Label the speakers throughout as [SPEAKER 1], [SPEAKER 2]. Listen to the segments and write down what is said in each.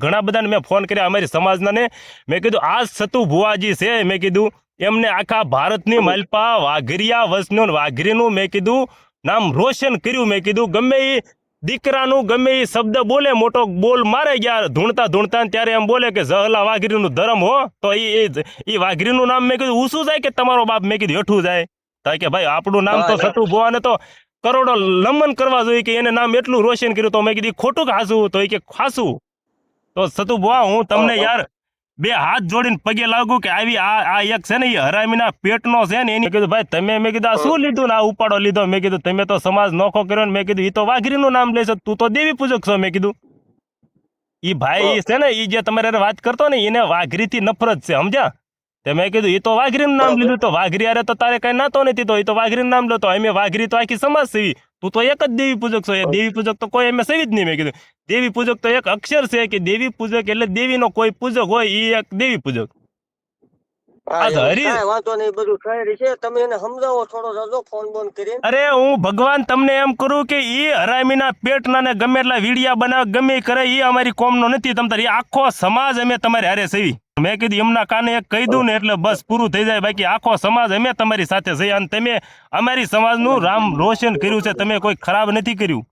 [SPEAKER 1] ઘણા બધાને મેં ફોન કર્યા અમારી સમાજનાને. મેં કીધું આ સતુ ભુવાજી છે. મેં કીધું એમને આખા ભારતની માલપા વાઘરિયા વસનું વાઘરીનું મેં કીધું નામ રોશન કર્યું. મેં કીધું ગમે એ દીકરાનું ગમે એ શબ્દ બોલે મોટો બોલ મારે ગયા ધૂણતા ધૂણતા ત્યારે એમ બોલે કે જહલા વાઘરીનું ધર્મ હો. તો એ એ વાઘરીનું નામ મેં કીધું ઊંચું જાય કે તમારો બાપ? મેં કીધું હેઠું જાય. તો કે ભાઈ આપણું નામ તો સતુ ભુવાને તો કરોડો લંબન કરવા જોઈએ કે એને નામ એટલું રોશન કર્યું તો. મેં કીધું ખોટું હાસું તો એ કે ખાસું તો સતુ હું તમને. યાર બે હાથ જોડીને પગે લાગુ કે આવી આ આ એક છે ને એ હરામીના પેટનો છે ને એની કીધું ભાઈ તમે મેં કીધું આ શું લીધું ને આ ઉપાડો લીધો? મેં કીધું તમે તો સમાજ નોખો કર્યો ને મેં કીધું એ તો વાઘરીનું નામ લેશો તું તો દેવી પૂજક છો મેં કીધું. એ ભાઈ છે ને એ જે તમારે વાત કરતો ને એને વાઘરીથી નફરત છે સમજ્યા? તે મેં કીધું એ તો વાઘરીનું નામ લીધું તો વાઘરી હારે તો તારે કઈ નાતો નથી તો એ તો વાઘરીનું નામ લેતો અમે વાઘરી તો આખી સમાજ સેવી તું તો એક જ દેવી પૂજક છો એ દેવી પૂજક તો કોઈ અમે સેવી જ નહીં મેં કીધું દેવી પૂજક તો એક અક્ષર છે કે દેવી પૂજક એટલે દેવીનો કોઈ પૂજક હોય ઈ એક દેવી પૂજક
[SPEAKER 2] હા,
[SPEAKER 1] આ તો
[SPEAKER 2] એવું
[SPEAKER 1] હરી-
[SPEAKER 2] કાંઈ વાંધો નહીં બધું શાયરી છે. તમે એને સમજાવો થોડો જાજો ફોન બોન કરીને.
[SPEAKER 1] અરે હું ભગવાન તમને એમ કરું કે ઈ હરામીના પેટના ને ગમે એટલા વીડિયા બનાવે ગમે ઈ કરે ઈ અમારી કોમનો નથી. તમ તારી આખો સમાજ અમે તમારી હારે સેવી. મેં કીધું એમના કાને એક કહી દઉં ને એટલે બસ પૂરું થઈ જાય. બાકી આખો સમાજ અમે તમારી સાથે છે અને તમે અમારી સમાજનું રામ રોશન કર્યું છે. તમે કોઈ ખરાબ નથી કર્યું.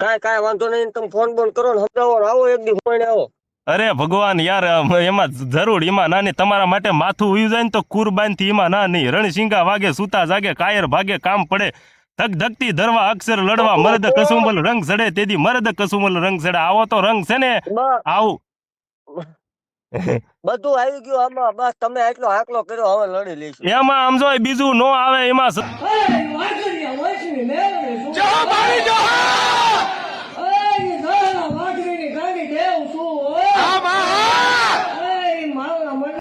[SPEAKER 2] કાંઈ કાંઈ વાંધો નહીં તમે ફોન બોન કરો ને સમજાવો આવો એક દી ફોઈને આવો.
[SPEAKER 1] અરે ભગવાન યાર એમાં જરૂર એમાં ના નહીં. તમારા માટે માથું ઉયું જાય ને તો કુરબાનથી એમાં ના નહીં. રણસિંગા વાગે સુતા જાગે કાયર ભાગે કામ પડે. ધક ધકતી ધરવા અક્ષર લડવા મરદ કસુંબલ રંગ ચડે તેથી મરદ કસુંબલ રંગ ચડે આવો તો રંગ છે ને. આવું.
[SPEAKER 2] બધું આવી ગયું આમાં. બસ તમે એટલો આકલો કર્યો હવે લડી લઈશું.
[SPEAKER 1] એમાં આમ જો બીજું નો આવે એમાં